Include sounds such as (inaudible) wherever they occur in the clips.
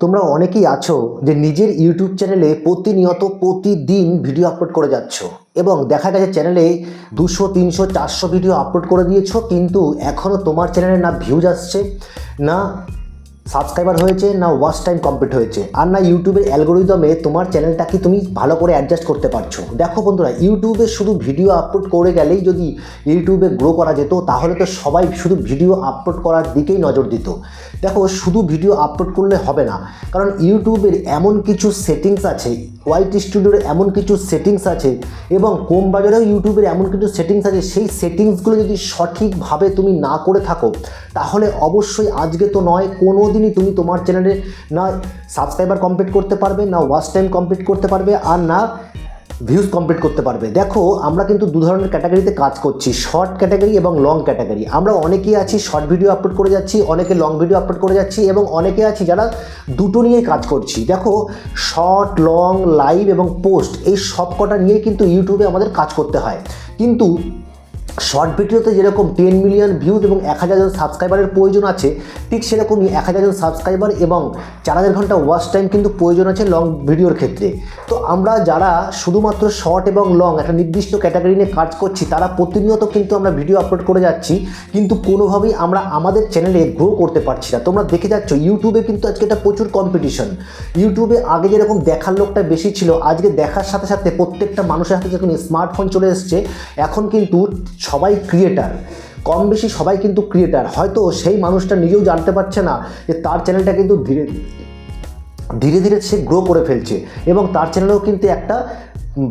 তোমরা অনেকেই আছো যে নিজের ইউটিউব চ্যানেলে প্রতিনিয়ত প্রতিদিন ভিডিও আপলোড করে যাচ্ছ এবং দেখা গেছে চ্যানেলে দুশো, তিনশো, চারশো ভিডিও আপলোড করে দিয়েছ, কিন্তু এখনও তোমার চ্যানেলে না ভিউজ আসছে, না সাবস্ক্রাইবার হয়েছে না ওয়াচ টাইম কমপ্লিট হয়েছে? আর না ইউটিউবের অ্যালগোরিদমে তোমার চ্যানেলটাকে তুমি ভালো করে অ্যাডজাস্ট করতে পারছ? দেখো বন্ধুরা, ইউটিউবে শুধু ভিডিও আপলোড করে গেলেই যদি ইউটিউবে গ্রো করা যেত, তাহলে তো সবাই শুধু ভিডিও আপলোড করার দিকেই নজর দিত। দেখো, শুধু ভিডিও আপলোড করলে হবে না। কারণ ইউটিউবের এমন কিছু সেটিংস আছে ওয়াইট স্টুডিওর এমন কিছু সেটিংস আছে, এবং কোম বাজারেও ইউটিউবের এমন কিছু সেটিংস আছে, সেই সেটিংসগুলো যদি সঠিকভাবে তুমি না করে থাকো, তাহলে অবশ্যই আজকে তো নয়, কোনো দিনই তুমি তোমার চ্যানেলে না সাবস্ক্রাইবার কমপ্লিট করতে পারবে, না ওয়াচ টাইম কমপ্লিট করতে পারবে, আর না ভিউজ কমপ্লিট করতে পারবে। দেখো, আমরা কিন্তু দু ধরনের ক্যাটাগরিতে কাজ করছি শর্ট ক্যাটাগরি এবং লং ক্যাটাগরি আমরা অনেকেই আছি শর্ট ভিডিও আপলোড করে যাচ্ছি, অনেকে লং ভিডিও আপলোড করে যাচ্ছি, এবং অনেকে আছি যারা দুটো নিয়ে কাজ করছি। দেখো শর্ট লং লাইভ এবং পোস্ট এই সব কটা নিয়েই কিন্তু ইউটিউবে আমাদের কাজ করতে হয়। কিন্তু শর্ট ভিডিওতে যেরকম টেন মিলিয়ন ভিউজ এবং এক হাজার জন সাবস্ক্রাইবারের প্রয়োজন আছে, ঠিক সেরকমই এক হাজার জন সাবস্ক্রাইবার এবং চার হাজার ঘণ্টা ওয়াচ টাইম কিন্তু প্রয়োজন আছে লং ভিডিওর ক্ষেত্রে। তো আমরা যারা শুধুমাত্র শর্ট এবং লং একটা নির্দিষ্ট ক্যাটাগরি নিয়ে কাজ করছি, তারা প্রতিনিয়ত কিন্তু আমরা ভিডিও আপলোড করে যাচ্ছি, কিন্তু কোনোভাবেই আমরা আমাদের চ্যানেলে গ্রো করতে পারছি না। তোমরা দেখে যাচ্ছ ইউটিউবে কিন্তু আজকে এটা প্রচুর কম্পিটিশন ইউটিউবে আগে যেরকম দেখার লোকটা বেশি ছিল, আজকে দেখার সাথে সাথে প্রত্যেকটা মানুষের হাতে যখন স্মার্টফোন চলে এসছে, এখন কিন্তু সবাই ক্রিয়েটার কম বেশি সবাই কিন্তু ক্রিয়েটার হয়তো সেই মানুষটা নিজেও জানতে পারছে না যে তার চ্যানেলটা কিন্তু ধীরে ধীরে ধীরে সে গ্রো করে ফেলছে এবং তার চ্যানেলেও কিন্তু একটা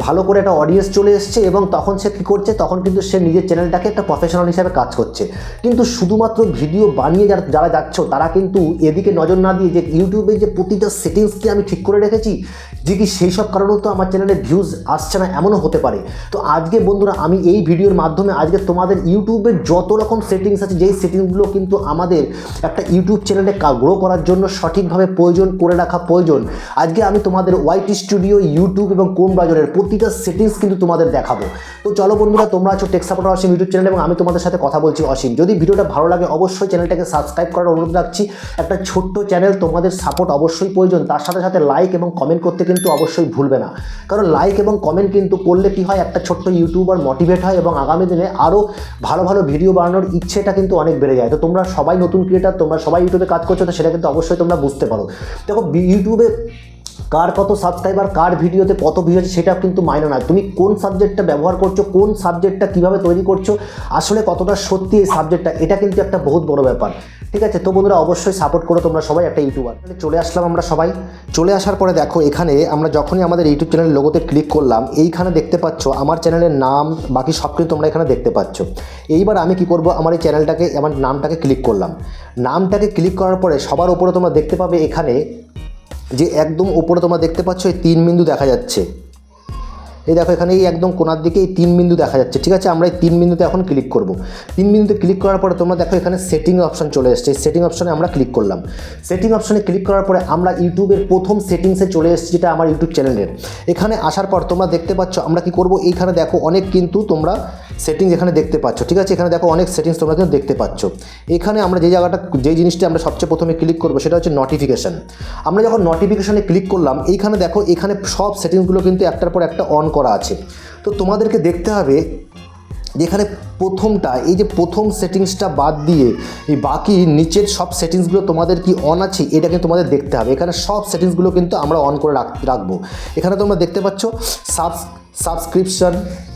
ভালো করে একটা অডিয়েন্স চলে এসছে এবং তখন সে কী করছে? তখন কিন্তু সে নিজের চ্যানেলটাকে একটা প্রফেশনাল হিসাবে কাজ করছে। কিন্তু শুধুমাত্র ভিডিও বানিয়ে যারা যারা যাচ্ছ, তারা কিন্তু এদিকে নজর না দিয়ে যে ইউটিউবে যে প্রতিটা সেটিংস কি আমি ঠিক করে রেখেছি? যে কি সেই সব কারণেও তো আমার চ্যানেলে ভিউজ আসছে না, এমনও হতে পারে। তো আজকে বন্ধুরা, আমি এই ভিডিওর মাধ্যমে আজকে তোমাদের ইউটিউবের যত রকম সেটিংস আছে, যেই সেটিংসগুলো কিন্তু আমাদের একটা ইউটিউব চ্যানেলে গ্রো করার জন্য সঠিকভাবে প্রয়োজন, করে রাখা প্রয়োজন, আজকে আমি তোমাদের ওয়াইটি স্টুডিও ইউটিউব এবং কোন বাজারের প্রতিটা সেটিংস কিন্তু তোমাদের দেখাবো। তো চলো বন্ধুরা, তোমরা আছো tech supporter Asim YouTube channel এবং আমি তোমাদের সাথে কথা বলছি অসীম যদি ভিডিওটা ভালো লাগে, অবশ্যই চ্যানেলটাকে সাবস্ক্রাইব করার অনুরোধ রাখছি। একটা ছোট্ট চ্যানেল তোমাদের সাপোর্ট অবশ্যই প্রয়োজন। তার সাথে সাথে লাইক এবং কমেন্ট করতে কিন্তু অবশ্যই ভুলবে না। কারণ লাইক এবং কমেন্ট কিন্তু করলে কি হয়, একটা ছোট্ট ইউটিউবার মোটিভেট হয় এবং আগামী দিনে আরও ভালো ভালো ভিডিও বানানোর ইচ্ছেটা কিন্তু অনেক বেড়ে যায়। তো তোমরা সবাই নতুন ক্রিয়েটার তোমরা সবাই ইউটিউবে কাজ করছ, তো সেটা কিন্তু অবশ্যই তোমরা বুঝতে পারো। দেখো ইউটিউবে কার কত সাবস্ক্রাইবার কার ভিডিওতে কত ভিউ আছে সেটা কিন্তু মাইনে নয়। তুমি কোন সাবজেক্টটা ব্যবহার করছ, কোন সাবজেক্টটা কীভাবে তৈরি করছ, আসলে কতটা সত্যি এই সাবজেক্টটা এটা কিন্তু একটা বহুত বড় ব্যাপার। ঠিক আছে? তো বন্ধুরা অবশ্যই সাপোর্ট করো তোমরা সবাই, একটা ইউটিউবার চলে আসলাম আমরা সবাই। চলে আসার পরে দেখো, এখানে আমরা যখনই আমাদের ইউটিউব চ্যানেলের লোগোতে ক্লিক করলাম, এইখানে দেখতে পাচ্ছ আমার চ্যানেলের নাম, বাকি সব কিছু তোমরা এখানে দেখতে পাচ্ছ। এইবার আমি কি করব? আমার এই চ্যানেলটাকে আমার নামটাকে ক্লিক করলাম। নামটাকে ক্লিক করার পরে সবার উপরে তোমরা দেখতে পাবে এখানে যে একদম উপরে তোমরা দেখতে পাচ্ছ এই তিন বিন্দু দেখা যাচ্ছে। এই দেখো, এখানে এই একদম কোনার দিকে এই তিন বিন্দু দেখা যাচ্ছে, ঠিক আছে? আমরা এই তিন বিন্দুতে এখন ক্লিক করব। তিন বিন্দুতে ক্লিক করার পরে তোমরা দেখো, এখানে সেটিং অপশন চলে এসছে। এই সেটিং অপশনে আমরা ক্লিক করলাম। সেটিং অপশনে ক্লিক করার পরে আমরা ইউটিউবের প্রথম সেটিংসে চলে এসেছি, যেটা আমার ইউটিউব চ্যানেলের এখানে আসার পর তোমরা দেখতে পাচ্ছ, আমরা কি করব? এইখানে দেখো, অনেক কিন্তু তোমরা সেটিংস এখানে দেখতে পাচ্ছ, ঠিক আছে? এখানে দেখো অনেক সেটিংস তোমরা কিন্তু দেখতে পাচ্ছ। এখানে আমরা যে জায়গাটা, যে জিনিসটা আমরা সবচেয়ে প্রথমে ক্লিক করব সেটা হচ্ছে নোটিফিকেশান আমরা যখন নোটিফিকেশানে ক্লিক করলাম, এইখানে দেখো, এখানে সব সেটিংসগুলো কিন্তু একটার পর একটা অন করা আছে। তো তোমাদেরকে দেখতে হবে যেখানে প্রথমটা, এই যে প্রথম সেটিংসটা বাদ দিয়ে এই বাকি নিচের সব সেটিংসগুলো তোমাদের কি অন আছে, এটা কিন্তু তোমাদের দেখতে হবে। এখানে সব সেটিংসগুলো কিন্তু আমরা অন করে রাখ, রাখব। এখানে তোমরা দেখতে পাচ্ছ, subs subscription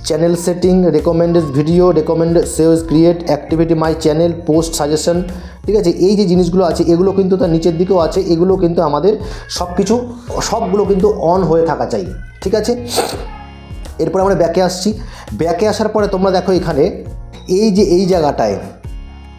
channel setting recommended video recommended sales create activity my channel post suggestion ঠিক আছে? এই যে জিনিসগুলো আছে, এগুলো কিন্তু তার নিচের দিকেও আছে, এগুলো কিন্তু আমাদের সব কিছু সবগুলো কিন্তু অন হয়ে থাকা চাই, ঠিক আছে? এরপর আমরা ব্যাকে আসছি। ব্যাকে আসার পরে তোমরা দেখো এখানে এই যে এই জায়গাটায়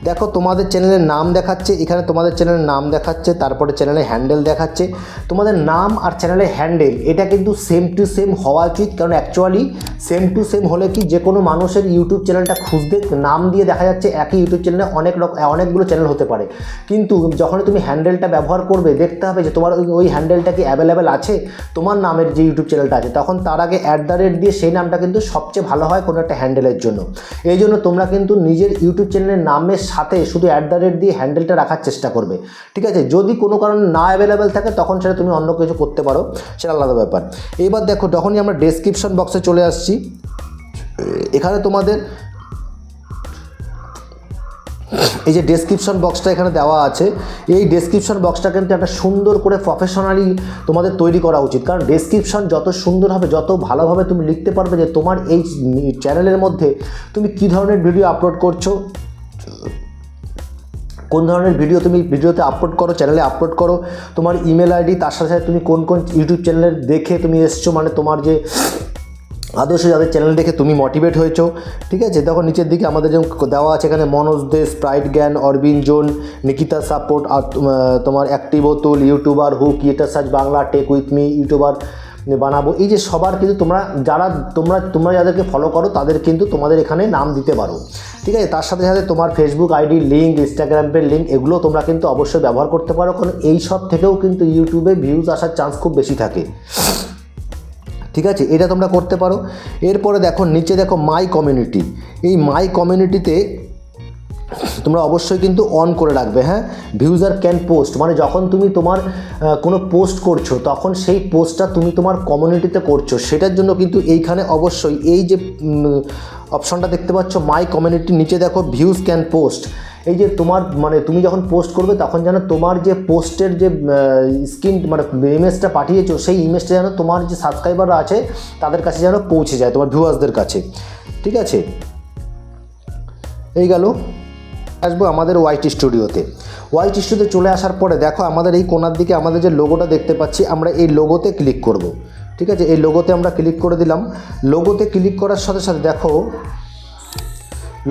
দেখো, তোমাদের চ্যানেলের নাম দেখাচ্ছে, এখানে তোমাদের চ্যানেলের নাম দেখাচ্ছে, তারপরে চ্যানেলের হ্যান্ডেল দেখাচ্ছে। তোমাদের নাম আর চ্যানেলের হ্যান্ডেল, এটা কিন্তু সেম টু সেম হওয়া উচিত, কারণ অ্যাকচুয়ালি সেম টু সেম হলে কি যে কোনো মানুষের ইউটিউব চ্যানেলটা খুঁজতে নাম দিয়ে দেখা যাচ্ছে, একই ইউটিউব চ্যানেলে অনেক রকম অনেকগুলো চ্যানেল হতে পারে। কিন্তু যখন তুমি হ্যান্ডেলটা ব্যবহার করবে, দেখতে হবে যে তোমার ওই- হ্যান্ডেলটা কি অ্যাভেলেবেল আছে, তোমার নামের যে ইউটিউব চ্যানেলটা আছে, তখন তার আগে অ্যাট দ্য রেট দিয়ে সেই নামটা কিন্তু সবচেয়ে ভালো হয় কোনো একটা হ্যান্ডেলের জন্য। এই জন্য তোমরা কিন্তু নিজের ইউটিউব চ্যানেলের নামের সাথে শুধু অ্যাট দ্য রেট দিয়ে হ্যান্ডেলটা রাখার চেষ্টা করবে। ঠিক আছে? যদি কোনো কারণে না অ্যাভেলেবেল থাকে, তখন সেটা তুমি অন্য কিছু করতে পারো। সেটা আলাদা ব্যাপার। এবার দেখো, যখনই আমরা ডেসক্রিপশন বক্সে চলে আসছি, এখানে তোমাদের এই যে ডেসক্রিপশন বক্সটা এখানে দেওয়া আছে, এই ডেসক্রিপশন বক্সটা কিন্তু একটা সুন্দর করে প্রফেশনালি তোমাদের তৈরি করা উচিত। কারণ ডেসক্রিপশন যত সুন্দর হবে, যত ভালোভাবে তুমি লিখতে পারবে যে তোমার এই চ্যানেলের মধ্যে তুমি কী ধরনের ভিডিও আপলোড করছ কোন ধরনের ভিডিও তুমি ভিডিওতে আপলোড করো চ্যানেলে আপলোড করো, তোমার ইমেল আইডি তার সাথে সাথে তুমি কোন কোন ইউটিউব চ্যানেলের দেখে তুমি এসছো মানে তোমার যে আদর্শ যাদের চ্যানেল দেখে তুমি মোটিভেট হয়েছো, ঠিক আছে? দেখো নিচের দিকে আমাদের যেমন দেওয়া আছে এখানে মনোজ দে স্প্রাইট জ্ঞান অরবিন জোন, নিকিতা সাপোর্ট আর তোমার active Atul YouTuber who creator search Bangla tech with me YouTuber বানাবো। এই যে সবার কিন্তু তোমরা যারা তোমরা তোমরা যাদেরকে ফলো করো, তাদের কিন্তু তোমাদের এখানে নাম দিতে পারো। ঠিক আছে? তার সাথে সাথে তোমার ফেসবুক আইডি লিঙ্ক ইনস্টাগ্রামের লিঙ্ক এগুলো তোমরা কিন্তু অবশ্যই ব্যবহার করতে পারো। কারণ এই সব থেকেও কিন্তু ইউটিউবে ভিউজ আসার চান্স খুব বেশি থাকে। ঠিক আছে? এটা তোমরা করতে পারো। এরপরে দেখো, নিচে দেখো মাই কমিউনিটি এই মাই কমিউনিটিতে তোমরা অবশ্যই কিন্তু অন করে রাখবে হ্যাঁ? ভিউজার ক্যান পোস্ট মানে যখন তুমি তোমার কোনো পোস্ট করছ, তখন সেই পোস্টটা তুমি তোমার কমিউনিটিতে করছ। সেটার জন্য কিন্তু এইখানে অবশ্যই এই যে অপশনটা দেখতে পাচ্ছ মাই কমিউনিটি নিচে দেখো ভিউজ ক্যান পোস্ট এই যে তোমার মানে তুমি যখন পোস্ট করবে, তখন যেন তোমার যে পোস্টের যে স্ক্রিন মানে ইমেজটা পাঠিয়েছো, সেই ইমেজটা যেন তোমার যে সাবস্ক্রাইবাররা আছে, তাদের কাছে যেন পৌঁছে যায়, তোমার ভিউয়ার্সদের কাছে। ঠিক আছে? এই গেল। আসব আমাদের ওয়াইট স্টুডিওতে ওয়াইট স্টুডিওতে চলে আসার পরে দেখো আমাদের এই কোনার দিকে আমাদের যে লোগোটা দেখতে পাচ্ছি, আমরা এই লোগোতে ক্লিক করব। ঠিক আছে? এই লোগোতে আমরা ক্লিক করে দিলাম। লোগোতে ক্লিক করার সাথে সাথে দেখো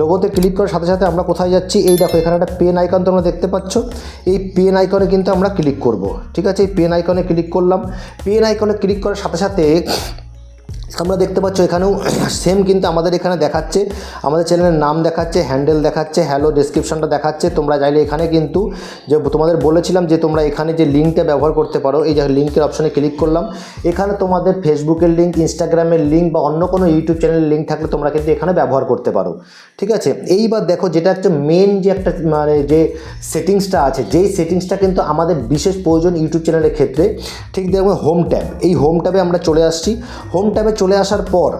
লোগোতে ক্লিক করার সাথে সাথে আমরা কোথায় যাচ্ছি? এই দেখো, এখানে একটা পেন আইকন তোমরা দেখতে পাচ্ছ। এই পেন আইকনে কিন্তু আমরা ক্লিক করব। ঠিক আছে? এই পেন আইকনে ক্লিক করলাম। পেন আইকনে ক্লিক করার সাথে সাথে আমরা দেখতে পাচ্ছ এখানেও (clears throat) সেম কিন্তু আমাদের এখানে দেখাচ্ছে। আমাদের চ্যানেলের নাম দেখাচ্ছে হ্যান্ডেল দেখাচ্ছে হ্যালো ডেসক্রিপশনটা দেখাচ্ছে। তোমরা চাইলে এখানে কিন্তু যে তোমাদের বলেছিলাম যে তোমরা এখানে যে লিঙ্কটা ব্যবহার করতে পারো, এই যে লিঙ্কের অপশনে ক্লিক করলাম। এখানে তোমাদের ফেসবুকের লিঙ্ক ইনস্টাগ্রামের লিঙ্ক বা অন্য কোনো ইউটিউব চ্যানেলের লিঙ্ক থাকলে তোমরা কিন্তু এখানে ব্যবহার করতে পারো। ঠিক আছে? এইবার দেখো যেটা একটা মেন যে একটা মানে যে সেটিংসটা আছে, যেই সেটিংসটা কিন্তু আমাদের বিশেষ প্রয়োজন ইউটিউব চ্যানেলের ক্ষেত্রে, ঠিক দেখো হোম ট্যাব এই হোম ট্যাবে আমরা চলে আসছি। হোম ট্যাবে চলে আসার পর,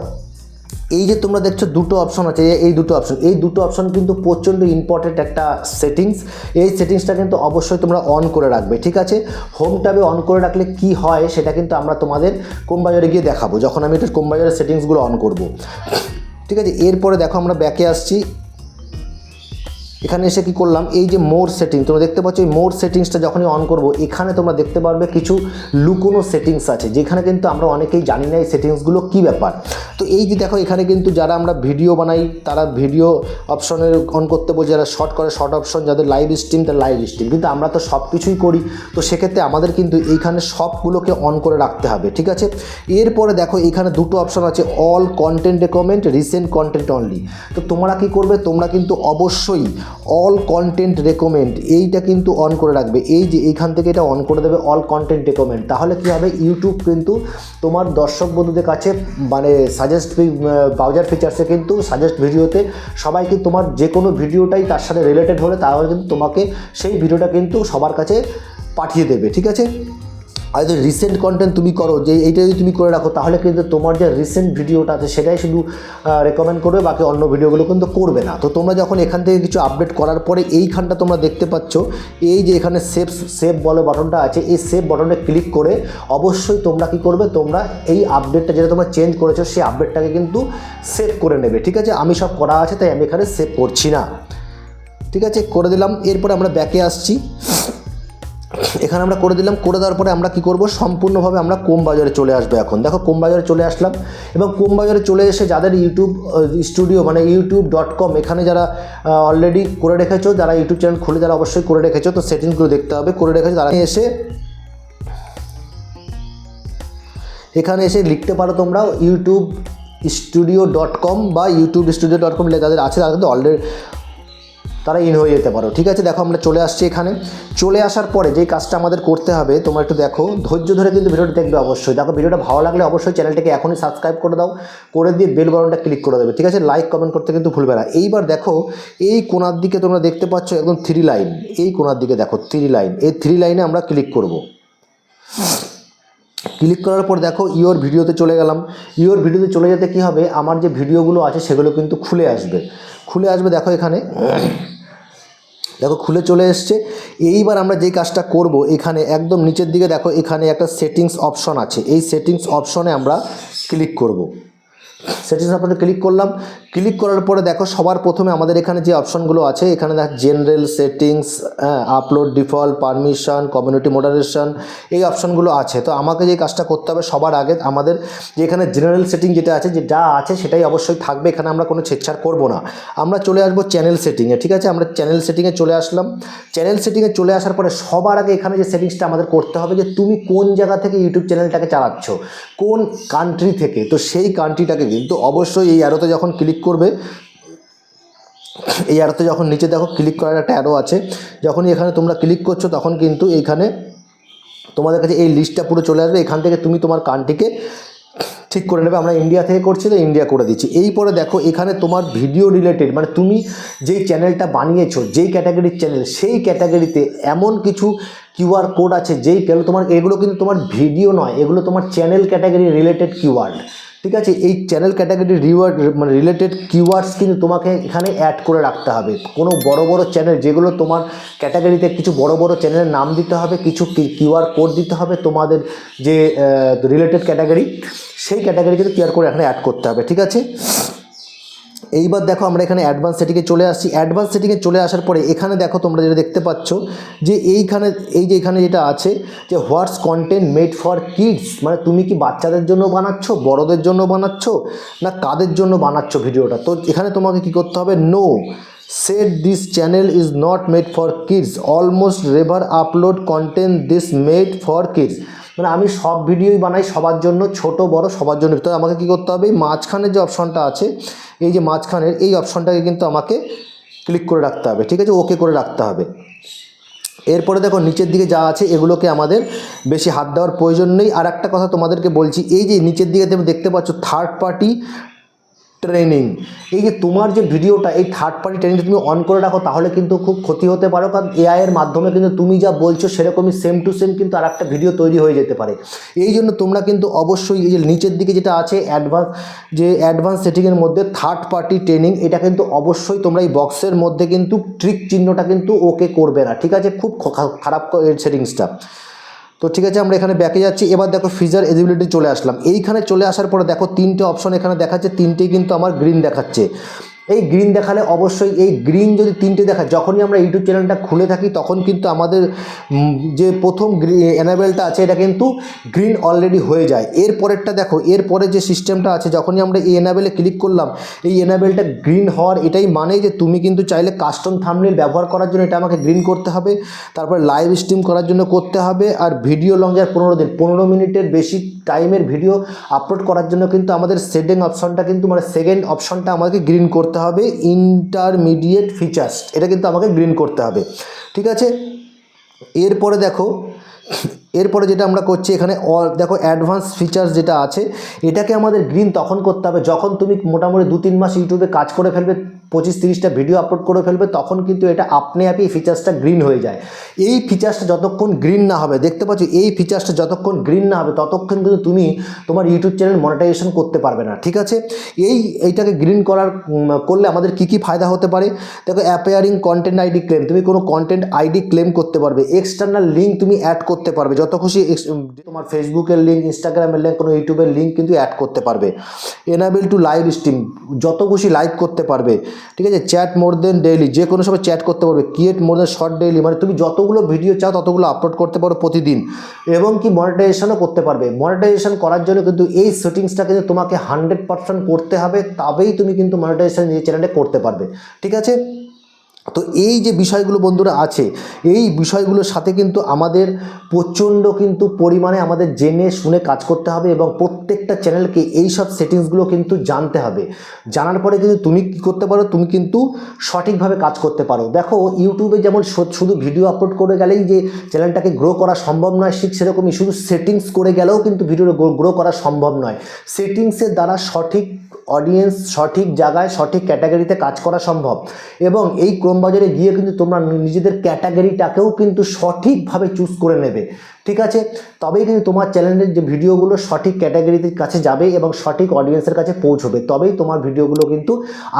এই যে তোমরা দেখছ দুটো অপশন আছে, এই- দুটো অপশন এই দুটো অপশন কিন্তু প্রচণ্ড ইম্পর্টেন্ট একটা সেটিংস এই সেটিংসটা কিন্তু অবশ্যই তোমরা অন করে রাখবে, ঠিক আছে? হোম ট্যাবে অন করে রাখলে কি হয়, সেটা কিন্তু আমরা তোমাদের কোম্বাজারে গিয়ে দেখাবো, যখন আমি এটা কোম্বাজারের সেটিংসগুলো অন করব। ঠিক আছে? এরপরে দেখো আমরা ব্যাকে আসছি। এখানে এসে কি করলাম? এই যে মোর সেটিং তোমরা দেখতে পাচ্ছ এই মোর সেটিংসটা যখনই অন করব, এখানে তোমরা দেখতে পারবে কিছু লুকোনো সেটিংস আছে, যেখানে কিন্তু আমরা অনেকেই জানি না এই সেটিংসগুলো কী ব্যাপার। তো এই যে দেখো, এখানে কিন্তু যারা আমরা ভিডিও বানাই, তারা ভিডিও অপশনের অন করতে বলছে, যারা শর্ট করে শর্ট অপশন যাদের লাইভ স্ট্রিম তার লাইভ স্ট্রিম কিন্তু আমরা তো সব কিছুই করি, তো সেক্ষেত্রে আমাদের কিন্তু এইখানে সবগুলোকে অন করে রাখতে হবে, ঠিক আছে? এরপরে দেখো, এখানে দুটো অপশন আছে all content recommend recent content only তো তোমরা কি করবে? তোমরা কিন্তু অবশ্যই অল কন্টেন্ট রেকমেন্ড এইটা কিন্তু অন করে রাখবে। এই যে এইখান থেকে এটা অন করে দেবে অল কন্টেন্ট রেকমেন্ড তাহলে কী হবে? ইউটিউব কিন্তু তোমার দর্শক বন্ধুদের কাছে মানে সাজেস্ট ব্রাউজার ফিচার্সে কিন্তু সাজেস্ট ভিডিওতে সবাইকে তোমার যে কোনো ভিডিওটাই তার সাথে রিলেটেড হলে তাহলে কিন্তু তোমাকে সেই ভিডিওটা কিন্তু সবার কাছে পাঠিয়ে দেবে, ঠিক আছে? আর যদি রিসেন্ট কন্টেন্ট তুমি করো, যে এইটা যদি তুমি করে রাখো, তাহলে কিন্তু তোমার যে রিসেন্ট ভিডিওটা আছে, সেটাই শুধু রেকমেন্ড করবে, বাকি অন্য ভিডিওগুলো কিন্তু করবে না। তো তোমরা যখন এখান থেকে কিছু আপডেট করার পরে এইখানটা তোমরা দেখতে পাচ্ছ, এই যে এখানে সেভ সেভ বলে বাটনটা আছে, এই সেভ বাটনে ক্লিক করে অবশ্যই তোমরা কি করবে, তোমরা এই আপডেটটা যেটা তোমরা চেঞ্জ করেছ, সেই আপডেটটাকে কিন্তু সেভ করে নেবে। ঠিক আছে? আমি সব করা আছে, তাই আমি এখানে সেভ করছি না। ঠিক আছে? করে দিলাম। এরপরে আমরা ব্যাকে আসছি। এখানে আমরা করে দিলাম, করে দেওয়ার পরে আমরা কি করব? সম্পূর্ণভাবে আমরা কোম বাজারে চলে আসব এখন। দেখো, কোম বাজারে চলে আসলাম এবং কোম বাজারে চলে এসে যাদের ইউটিউব স্টুডিও মানে ইউটিউব ডট কম এখানে যারা অলরেডি করে রেখেছো, যারা ইউটিউব চ্যানেল খুলে যারা অবশ্যই করে রেখেছো, তো সেটিংসগুলো দেখতে হবে। করে রেখেছো, তারা এসে এখানে এসে লিখতে পারো তোমরা ইউটিউব স্টুডিও ডট কম বা ইউটিউব স্টুডিও ডট কম যাদের আছে কিন্তু অলরেডি তারা ইন হয়ে যেতে পারো, ঠিক আছে? দেখো আমরা চলে আসছি এখানে। চলে আসার পরে যেই কাজটা আমাদের করতে হবে, তোমরা একটু দেখো। ধৈর্য ধরে কিন্তু ভিডিওটা দেখবে অবশ্যই। দেখো, ভিডিওটা ভালো লাগলে অবশ্যই চ্যানেলটাকে এখনই সাবস্ক্রাইব করে দাও, করে দিয়ে বেল বাটনটা ক্লিক করে দেবে, ঠিক আছে? লাইক কমেন্ট করতে কিন্তু ভুলবে না। এইবার দেখো, এই কোনার দিকে তোমরা দেখতে পাচ্ছ একদম থ্রি লাইন এই কোনার দিকে দেখো থ্রি লাইন এই থ্রি লাইনে আমরা ক্লিক করব। ক্লিক করার পর দেখো ইওর ভিডিওতে চলে গেলাম। ইওর ভিডিওতে চলে যেতে কি হবে? আমার যে ভিডিওগুলো আছে, সেগুলো কিন্তু খুলে আসবে। খুলে আসবে দেখো এখানে। দেখো খুলে চলে এসছে। এইবার আমরা যেই কাজটা করব, এখানে একদম নিচের দিকে দেখো, এখানে একটা সেটিংস অপশন আছে। এই সেটিংস অপশনে আমরা ক্লিক করব। সেটিংস অপশনে ক্লিক করলাম। ক্লিক করার পরে দেখো সবার প্রথমে আমাদের এখানে যে অপশনগুলো আছে, এখানে দেখ general settings upload default permission community moderation এই অপশনগুলো আছে। তো আমাকে যে কাজটা করতে হবে সবার আগে আমাদের যে এখানে জেনারেল সেটিং যেটা আছে, যে যা আছে সেটাই অবশ্যই থাকবে, এখানে আমরা কোনো ছেড়ছাড় করব না। আমরা চলে আসব চ্যানেল সেটিংয়ে ঠিক আছে? আমরা চ্যানেল সেটিংয়ে চলে আসলাম। চ্যানেল সেটিংয়ে চলে আসার পরে সবার আগে এখানে যে সেটিংসটা আমাদের করতে হবে, যে তুমি কোন জায়গা থেকে ইউটিউব চ্যানেলটাকে চালাচ্ছ, কোন কান্ট্রি থেকে? তো সেই কান্ট্রিটাকে কিন্তু অবশ্যই এই অ্যারোতে যখন ক্লিক করবে, এই অ্যারোতে যখন নিচে দেখো ক্লিক করার একটা অ্যারো আছে, যখনই এখানে তোমরা ক্লিক করছ তখন কিন্তু এইখানে তোমাদের কাছে এই লিস্টটা পুরো চলে আসবে। এখান থেকে তুমি তোমার কান্ট্রিকে ঠিক করে নেবে। আমরা ইন্ডিয়া থেকে করছি তো ইন্ডিয়া করে দিচ্ছি। এই পরে দেখো এখানে তোমার ভিডিও রিলেটেড মানে তুমি যেই চ্যানেলটা বানিয়েছো, যেই ক্যাটাগরির চ্যানেল সেই ক্যাটাগরিতে এমন কিছু কিউআর কোড আছে যেই কেন তোমার, এগুলো কিন্তু তোমার ভিডিও নয়, এগুলো তোমার চ্যানেল ক্যাটাগরি রিলেটেড কিওয়ার্ড ঠিক আছে? এই চ্যানেল ক্যাটাগরি রিওয়ার্ড মানে রিলেটেড কিওয়ার্ডস কিন্তু তোমাকে এখানে অ্যাড করে রাখতে হবে। কোনো বড় বড় চ্যানেল যেগুলো তোমার ক্যাটাগরিতে কিছু বড় বড় চ্যানেলের নাম দিতে হবে, কিছু কিউআর কোড দিতে হবে তোমাদের যে রিলেটেড ক্যাটাগরি সেই ক্যাটাগরি কিন্তু কিউআর কোড এখানে অ্যাড করতে হবে, ঠিক আছে? এইবার দেখো আমরা এখানে অ্যাডভান্স সেটিংয়ে চলে আসছি। অ্যাডভান্স সেটিংয়ে চলে আসার পরে এখানে দেখো তোমরা যেটা দেখতে পাচ্ছ যে এইখানে, এই যে এখানে যেটা আছে যে what's content made for kids মানে তুমি কি বাচ্চাদের জন্য বানাচ্ছ, বড়দের জন্য বানাচ্ছ, না কাদের জন্য বানাচ্ছ ভিডিওটা? তো এখানে তোমাকে কি করতে হবে? No set this channel is not made for kids almost রেভার upload content this made for kids মানে আমি সব ভিডিওই বানাই সবার জন্য, ছোট, বড়, সবার জন্য। তো আমাকে কি করতে হবে? মাঝখানের যে অপশনটা আছে, এই যে মাঝখানের, এই অপশনটাকে কিন্তু আমাকে ক্লিক করে রাখতে হবে, ঠিক আছে? ওকে করে রাখতে হবে। এরপরে দেখো, নিচের দিকে যা আছে, এগুলোকে আমাদের বেশি হাত দেওয়ার প্রয়োজন নেই। আর একটা কথা তোমাদেরকে বলছি, এই যে নিচের দিকে তুমি দেখতে পাচ্ছ থার্ড পার্টি ট্রেনিং এই যে তোমার যে ভিডিওটা, এই থার্ড পার্টি ট্রেনিংটা তুমি অন করে রাখো, তাহলে কিন্তু খুব ক্ষতি হতে পারো। কারণ এআই এর মাধ্যমে কিন্তু তুমি যা বলছো, সেরকমই সেম টু সেম কিন্তু আর একটা ভিডিও তৈরি হয়ে যেতে পারে। এই জন্য তোমরা কিন্তু অবশ্যই এই যে নিচের দিকে যেটা আছে অ্যাডভান্স যে অ্যাডভান্স সেটিংয়ের মধ্যে থার্ড পার্টি ট্রেনিং এটা কিন্তু অবশ্যই তোমরা এই বক্সের মধ্যে কিন্তু ট্রিক চিহ্নটা কিন্তু ওকে করবে না। ঠিক আছে? খুব খারাপ সেটিংসটা তো ঠিক আছে, আমরা এখানে ব্যাকে যাচ্ছি। এবার দেখো ফিজার এলিজিবিলিটি চলে আসলাম। এইখানে চলে আসার পরে দেখো তিনটে অপশন এখানে দেখাচ্ছে, তিনটেই কিন্তু আমার গ্রিন দেখাচ্ছে। এই গ্রিন দেখালে অবশ্যই এই গ্রিন যদি তিনটে দেখা যখনই আমরা ইউটিউব চ্যানেলটা খুলে থাকি, তখন কিন্তু আমাদের যে প্রথম এনাবেলটা আছে, এটা কিন্তু গ্রিন অলরেডি হয়ে যায়। এর পরেরটা দেখো, এর পরে যে সিস্টেমটা আছে, যখনই আমরা এই এনাবেলে ক্লিক করলাম, এই এনাবেলটা গ্রিন হওয়ার এটাই মানে যে তুমি কিন্তু চাইলে কাস্টম থামনেল ব্যবহার করার জন্য এটা আমাকে গ্রিন করতে হবে, তারপরে লাইভ স্ট্রিম করার জন্য করতে হবে, আর ভিডিও লং যার পনেরো দিন, পনেরো মিনিটের বেশি টাইমের ভিডিও আপলোড করার জন্য কিন্তু আমাদের সেটিং অপশনটা কিন্তু মানে সেকেন্ড অপশনটা আমাকে গ্রিন করতে হবে ইন্টারমিডিয়েট ফিচার্স এটা কিন্তু আমাকে গ্রিন করতে হবে, ঠিক আছে? এরপরে দেখো, এরপরে যেটা আমরা করছি এখানে, দেখো অ্যাডভান্স ফিচার্স যেটা আছে, এটাকে আমাদের গ্রিন তখন করতে হবে, যখন তুমি মোটামুটি দু তিন মাস ইউটিউবে কাজ করে ফেলবে পঁচিশ তিরিশটা ভিডিও আপলোড করে ফেলবে, তখন কিন্তু এটা আপনি আপনি এই ফিচার্সটা গ্রিন হয়ে যায়। এই ফিচার্সটা যতক্ষণ গ্রিন না হবে, দেখতে পাচ্ছ, এই ফিচার্সটা যতক্ষণ গ্রিন না হবে, ততক্ষণ কিন্তু তুমি তোমার ইউটিউব চ্যানেল মনিটাইজেশন করতে পারবে না, ঠিক আছে? এই, এইটাকে গ্রিন করার করলে আমাদের কি কি ফায়দা হতে পারে? দেখো অ্যাপেয়ারিং কন্টেন্ট আইডি ক্লেম তুমি কোনো কন্টেন্ট আইডি ক্লেম করতে পারবে এক্সটার্নাল লিঙ্ক তুমি অ্যাড করতে পারবে, যত খুশি তোমার ফেসবুকের লিঙ্ক ইনস্টাগ্রামের লিঙ্ক কোনো ইউটিউবের লিঙ্ক কিন্তু অ্যাড করতে পারবে। এনাবেল টু লাইভ স্ট্রিম যত খুশি লাইভ করতে পারবে। ঠিক আছে চ্যাট মোর দেন ডেইলি যে কোনো সময় চ্যাট করতে পারবে create more than short daily মানে তুমি যতগুলো ভিডিও চাও ততগুলো আপলোড করতে পারো প্রতিদিন। এবং কি মনিটাইজেশনও করতে পারবে। মনিটাইজেশন করার জন্য কিন্তু এই সেটিংসটা কিন্তু তোমাকে হান্ড্রেড করতে হবে, তবেই তুমি কিন্তু মনিটাইজেশন নিজের চ্যানেলে করতে পারবে। ঠিক আছে? তো এই যে বিষয়গুলো বন্ধুরা আছে, এই বিষয়গুলোর সাথে কিন্তু আমাদের প্রচণ্ড কিন্তু পরিমাণে আমাদের জেনে শুনে কাজ করতে হবে এবং প্রত্যেকটা চ্যানেলকে এই সব সেটিংসগুলো কিন্তু জানতে হবে। জানার পরে কিন্তু তুমি কী করতে পারো? তুমি কিন্তু সঠিকভাবে কাজ করতে পারো। দেখো ইউটিউবে যেমন শুধু ভিডিও আপলোড করে গেলেই যে চ্যানেলটাকে গ্রো করা সম্ভব নয়, ঠিক সেরকমই শুধু সেটিংস করে গেলেও কিন্তু ভিডিও গ্রো করা সম্ভব নয়। সেটিংসের দ্বারা সঠিক অডিয়েন্স সঠিক জায়গায় সঠিক ক্যাটাগরিতে কাজ করা সম্ভব। এবং এই ক্রমবাজারে গিয়ে কিন্তু তোমরা নিজেদের ক্যাটাগরিটাকেও কিন্তু সঠিকভাবে চুজ করে নেবে। ঠিক আছে? তবেই কিন্তু তোমার চ্যানেলের যে ভিডিওগুলো সঠিক ক্যাটাগরির কাছে যাবে এবং সঠিক অডিয়েন্সের কাছে পৌঁছবে। তবেই তোমার ভিডিওগুলো কিন্তু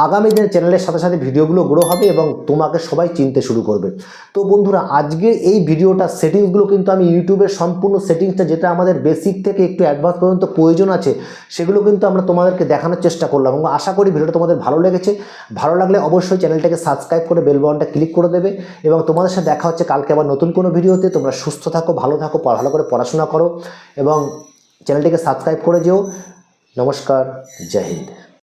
আগামী দিনের চ্যানেলের সাথে সাথে ভিডিওগুলো গ্রো হবে এবং তোমাকে সবাই চিনতে শুরু করবে। তো বন্ধুরা, আজকের এই ভিডিওটা সেটিংসগুলো কিন্তু আমি ইউটিউবের সম্পূর্ণ সেটিংসটা যেটা আমাদের বেসিক থেকে একটু অ্যাডভান্স পর্যন্ত প্রয়োজন আছে, সেগুলো কিন্তু আমরা তোমাদেরকে দেখানোর চেষ্টা করলাম এবং আশা করি ভিডিওটা তোমাদের ভালো লেগেছে। ভালো লাগলে অবশ্যই চ্যানেলটাকে সাবস্ক্রাইব করে বেল বাটনটা ক্লিক করে দেবে এবং তোমাদের সাথে দেখা হচ্ছে কালকে আবার নতুন কোনো ভিডিওতে। তোমরা সুস্থ থাকো, ভালো থাকো ভালো করে পড়াশোনা করো এবং চ্যানেলটিকে সাবস্ক্রাইব করে যেও। নমস্কার জয় হিন্দ।